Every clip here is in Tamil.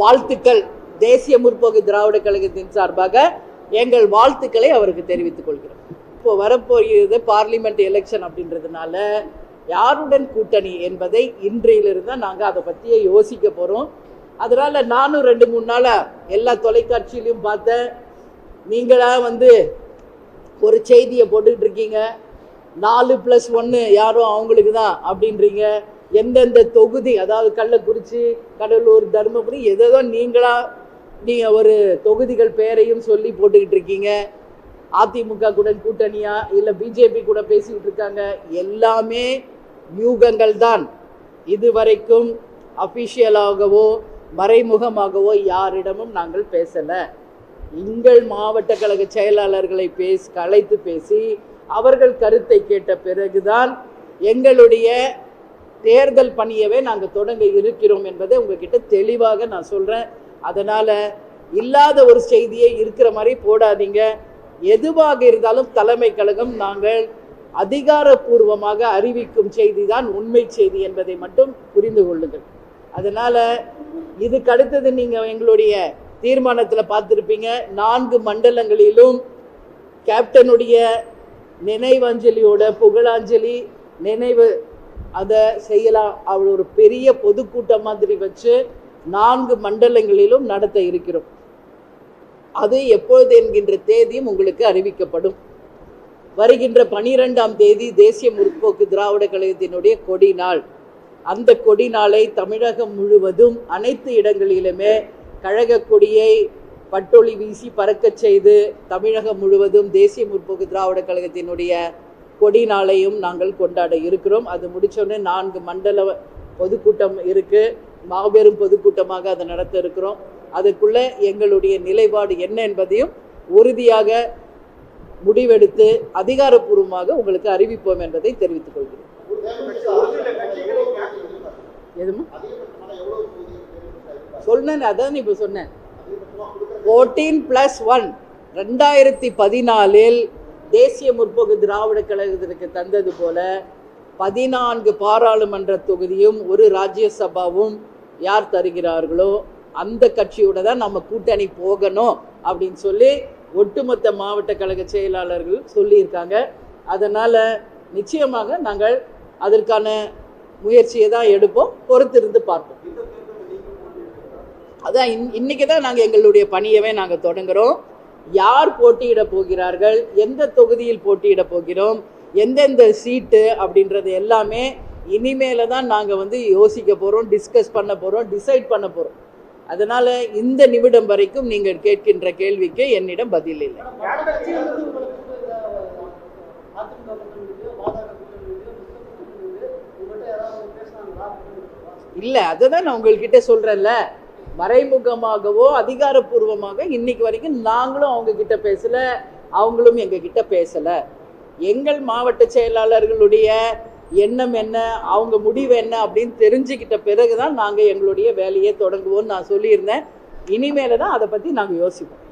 வாழ்த்துக்கள். தேசிய முற்போக்கு திராவிட கழகத்தின் சார்பாக எங்கள் வாழ்த்துக்களை அவருக்கு தெரிவித்துக் கொள்கிறோம். இப்போ வரப்போகிறது பார்லிமெண்ட் எலெக்ஷன் அப்படின்றதுனால யாருடன் கூட்டணி என்பதை இன்றையிலிருந்து தான் நாங்கள் அதை பற்றியே யோசிக்க போகிறோம் அதனால நானும் ரெண்டு மூணு நாளாக எல்லா தொலைக்காட்சியிலையும் பார்த்தேன். நீங்களா வந்து ஒரு செய்தியை போட்டுக்கிட்டு இருக்கீங்க. நாலு ப்ளஸ் ஒன்று யாரும் அவங்களுக்கு தான் அப்படின்றீங்க. எந்தெந்த தொகுதி அதாவது கள்ளக்குறிச்சி கடலூர் தருமபுரி எதோ நீங்களா நீங்கள் ஒரு தொகுதிகள் பெயரையும் சொல்லி போட்டுக்கிட்டு இருக்கீங்க. அதிமுக கூட கூட்டணியா இல்லை பிஜேபி கூட பேசிக்கிட்டு இருக்காங்க. எல்லாமே யூகங்கள் தான். இதுவரைக்கும் அஃபிஷியலாகவோ மறைமுகமாகவோ யாரிடமும் நாங்கள் பேசலை. எங்கள் மாவட்ட கழக செயலாளர்களை பேசி கலைத்து பேசி அவர்கள் கருத்தை கேட்ட பிறகுதான் எங்களுடைய தேர்தல் பணியவே நாங்கள் தொடங்க இருக்கிறோம் என்பதை உங்ககிட்ட தெளிவாக நான் சொல்கிறேன் அதனால் இல்லாத ஒரு செய்தியை இருக்கிற மாதிரி போடாதீங்க. எதுவாக இருந்தாலும் தலைமை கழகம் நாங்கள் அதிகாரப்பூர்வமாக அறிவிக்கும் செய்தி தான் உண்மை செய்தி என்பதை மட்டும் புரிந்து கொள்ளுங்கள். அதனால் இதுக்கு அடுத்தது நீங்கள் எங்களுடைய தீர்மானத்தில் பார்த்துருப்பீங்க. நான்கு மண்டலங்களிலும் கேப்டனுடைய நினைவஞ்சலியோட புகழாஞ்சலி நினைவு அதை செய்யலாம் அவள் ஒரு பெரிய பொதுக்கூட்டம் மாதிரி வச்சு நான்கு மண்டலங்களிலும் நடத்த இருக்கிறோம். அது எப்பொழுது என்கின்ற தேதியும் உங்களுக்கு அறிவிக்கப்படும். வருகின்ற பனிரெண்டாம் தேதி தேசிய முற்போக்கு திராவிட கழகத்தினுடைய கொடி நாள். அந்த கொடி நாளை தமிழகம் முழுவதும் அனைத்து இடங்களிலுமே கழக கொடியை பட்டொளி வீசி பறக்கச் செய்து தமிழகம் முழுவதும் தேசிய முற்போக்கு திராவிட கழகத்தினுடைய கொடி நாளையும் நாங்கள் கொண்டாட இருக்கிறோம். அது முடித்தோடனே நான்கு மண்டல பொதுக்கூட்டம் இருக்குது மாபெரும் பொதுக்கூட்டமாக அதை நடத்த இருக்கிறோம். அதுக்குள்ளே எங்களுடைய நிலைப்பாடு என்ன என்பதையும் உறுதியாக முடிவெடுத்து அதிகாரப்பூர்வமாக உங்களுக்கு அறிவிப்போம் என்பதை தெரிவித்துக் கொள்கிறேன். எதுமா? சொன்னேன் அதான் இப்போ சொன்னேன். ஃபோர்டீன் ப்ளஸ் ஒன் ரெண்டாயிரத்தி பதினாலில் தேசிய முற்போக்கு திராவிட கழகத்திற்கு தந்தது போல பதினான்கு பாராளுமன்ற தொகுதியும் ஒரு ராஜ்யசபாவும் யார் தருகிறார்களோ அந்த கட்சியோட தான் நம்ம கூட்டணி போகணும் அப்படின்னு சொல்லி ஒட்டுமொத்த மாவட்ட கழக செயலாளர்கள் சொல்லியிருக்காங்க. அதனால் நிச்சயமாக நாங்கள் அதற்கான முயற்சியை தான் எடுப்போம். பொறுத்திருந்து பார்ப்போம். அதான் இன் இன்னைக்கு தான் நாங்கள் எங்களுடைய பணியவே நாங்கள் தொடங்குகிறோம் யார் போட்டியிட போகிறார்கள்? எந்த தொகுதியில் போட்டியிட போகிறோம்? எந்தெந்த சீட்டு அப்படின்றது எல்லாமே இனிமேல தான் நாங்கள் வந்து யோசிக்க போகிறோம் டிஸ்கஸ் பண்ண போகிறோம் டிசைட் பண்ண போகிறோம் அதனால் இந்த நிமிடம் வரைக்கும் நீங்கள் கேட்கின்ற கேள்விக்கு என்னிடம் பதில் இல்லை. இல்லை அதை தான் நான் உங்கள்கிட்ட சொல்கிறேன்ல மறைமுகமாகவோ அதிகாரப்பூர்வமாக இன்னைக்கு வரைக்கும் நாங்களும் அவங்க கிட்ட பேசல அவங்களும் எங்க கிட்ட பேசல. எங்கள் மாவட்ட செயலாளர்களுடைய எண்ணம் என்ன அவங்க முடிவு என்ன அப்படின்னு தெரிஞ்சுக்கிட்ட பிறகுதான் நாங்க எங்களுடைய வேலையை தொடங்குவோம்னு நான் சொல்லியிருந்தேன். இனிமேல தான் அதை பத்தி நாங்க யோசிப்போம்.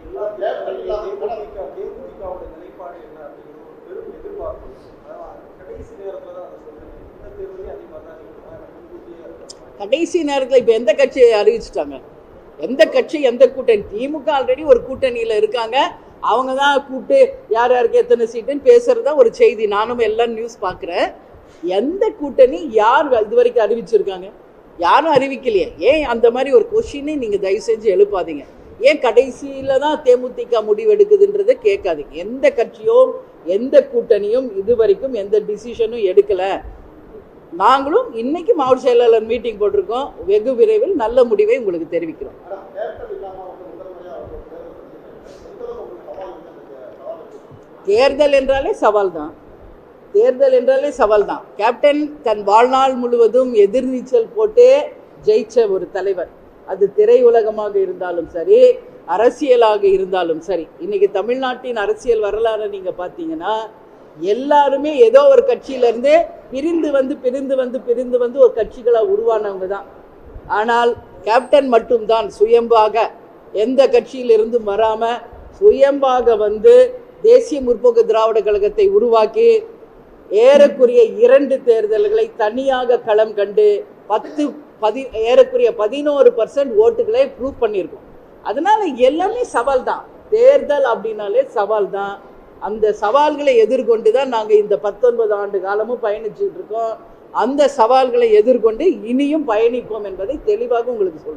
கடைசி நேரத்தில் இப்போ எந்த கட்சியை அறிவிச்சிட்டாங்க? எந்த கட்சி எந்த கூட்டணி? திமுக ஆல்ரெடி ஒரு கூட்டணியில் இருக்காங்க. அவங்க தான் கூப்பிட்டு யார் யாருக்கு எத்தனை சீட்டுன்னு பேசுறதா ஒரு செய்தி. நானும் எல்லாம் நியூஸ் பார்க்குறேன். எந்த கூட்டணி யார் இது வரைக்கும் அறிவிச்சிருக்காங்க? யாரும் அறிவிக்கலையே. ஏன் அந்த மாதிரி ஒரு கொஷினை நீங்கள் தயவு செஞ்சு எழுப்பாதீங்க. ஏன் கடைசியில் தான் தேமுதிக முடிவெடுக்குதுன்றதை கேட்காதீங்க. எந்த கட்சியோ எந்த கூட்டணியும் இது வரைக்கும் எந்த டிசிஷனும் எடுக்கலை. நாங்களும் இன்னைக்கு மாவட்ட செயலாளர் மீட்டிங் போட்டிருக்கோம். வெகு விரைவில் நல்ல முடிவை உங்களுக்கு தெரிவிக்கிறோம். தேர்தல் என்றாலே சவால் தான் தேர்தல் என்றாலே சவால் தான் கேப்டன் தன் வாழ்நாள் முழுவதும் எதிர்நீச்சல் போட்டே ஜெயிச்ச ஒரு தலைவர். அது திரையுலகமாக இருந்தாலும் சரி அரசியலாக இருந்தாலும் சரி. இன்னைக்கு தமிழ்நாட்டின் அரசியல் வரலாறை நீங்க பார்த்தீங்கன்னா எல்லாருமே ஏதோ ஒரு கட்சியிலேருந்து பிரிந்து வந்து பிரிந்து வந்து பிரிந்து வந்து ஒரு கட்சிகளை உருவானவங்க தான். ஆனால் கேப்டன் மட்டும்தான். சுயம்பாக எந்த கட்சியிலிருந்து வராமல் சுயம்பாக வந்து தேசிய முற்போக்கு திராவிட கழகத்தை உருவாக்கி ஏறக்குறைய இரண்டு தேர்தல்களை தனியாக களம் கண்டு பத்து பதி ஏறக்குறைய பதினோரு பர்சன்ட் ஓட்டுகளை ப்ரூவ் பண்ணியிருக்கோம். அதனால் எல்லாமே சவால் தான் தேர்தல் அப்படின்னாலே சவால் தான் அந்த சவால்களை எதிர்கொண்டு தான் நாங்கள் இந்த பத்தொன்பது ஆண்டு காலமும் பயணிச்சுட்டு இருக்கோம். அந்த சவால்களை எதிர்கொண்டு இனியும் பயணிப்போம் என்பதை தெளிவாக உங்களுக்கு சொல்றேன்.